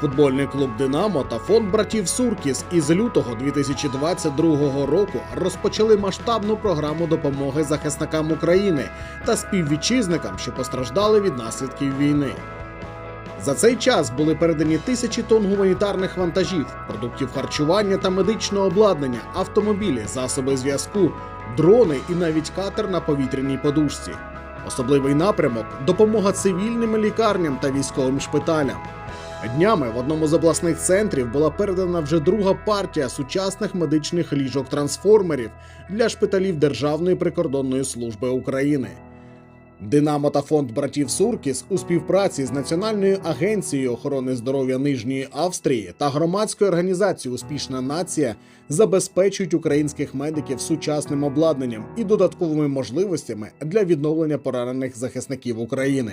Футбольний клуб Динамо та фонд братів Суркіс із лютого 2022 року розпочали масштабну програму допомоги захисникам України та співвітчизникам, що постраждали від наслідків війни. За цей час були передані тисячі тонн гуманітарних вантажів, продуктів харчування та медичного обладнання, автомобілі, засоби зв'язку, дрони і навіть катер на повітряній подушці. Особливий напрямок допомога цивільним лікарням та військовим шпиталям. Днями в одному з обласних центрів була передана вже друга партія сучасних медичних ліжок-трансформерів для шпиталів Державної прикордонної служби України. Динамо та фонд братів Суркіс у співпраці з Національною агенцією охорони здоров'я Нижньої Австрії та громадською організацією Успішна нація забезпечують українських медиків сучасним обладнанням і додатковими можливостями для відновлення поранених захисників України.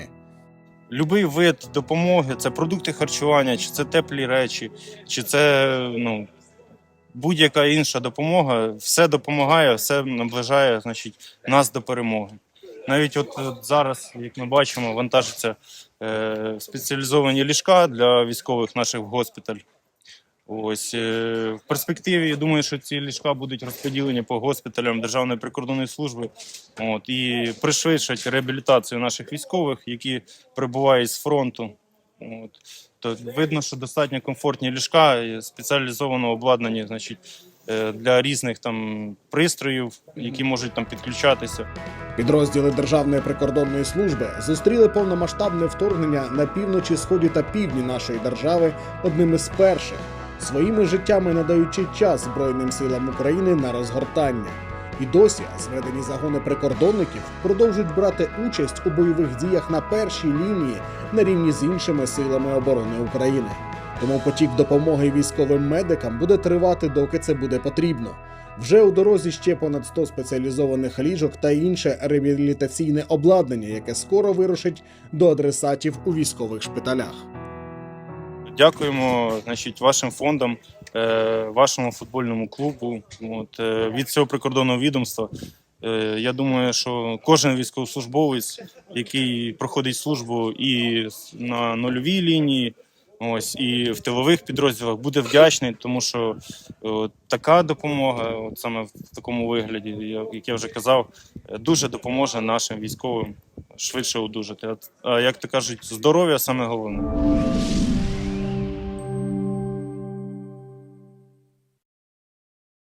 Любий вид допомоги, це продукти харчування, чи це теплі речі, чи це ну, будь-яка інша допомога, все допомагає, все наближає значить, нас до перемоги. Навіть от, зараз, як ми бачимо, вантажаться е, спеціалізовані ліжка для військових наших в госпіталь. Ось е, в перспективі я думаю, що ці ліжка будуть розподілені по госпіталям Державної прикордонної служби. От і пришвидшать реабілітацію наших військових, які прибувають з фронту. От то видно, що достатньо комфортні ліжка спеціалізовано обладнані, значить, е, для різних там пристроїв, які можуть там підключатися. Підрозділи Державної прикордонної служби зустріли повномасштабне вторгнення на півночі, сході та півдні нашої держави одним із перших, своїми життями надаючи час Збройним силам України на розгортання. І досі зведені загони прикордонників продовжують брати участь у бойових діях на першій лінії на рівні з іншими силами оборони України. Тому потік допомоги військовим медикам буде тривати, доки це буде потрібно. Вже у дорозі ще понад 100 спеціалізованих ліжок та інше реабілітаційне обладнання, яке скоро вирушить до адресатів у військових шпиталях. Дякуємо значить, вашим фондам, е, вашому футбольному клубу. От, е, від цього прикордонного відомства. Е, я думаю, що кожен військовослужбовець, який проходить службу і на нульовій лінії, ось і в тилових підрозділах, буде вдячний, тому що е, така допомога, от саме в такому вигляді, як я вже казав, дуже допоможе нашим військовим швидше одужати. А як то кажуть, здоров'я саме головне.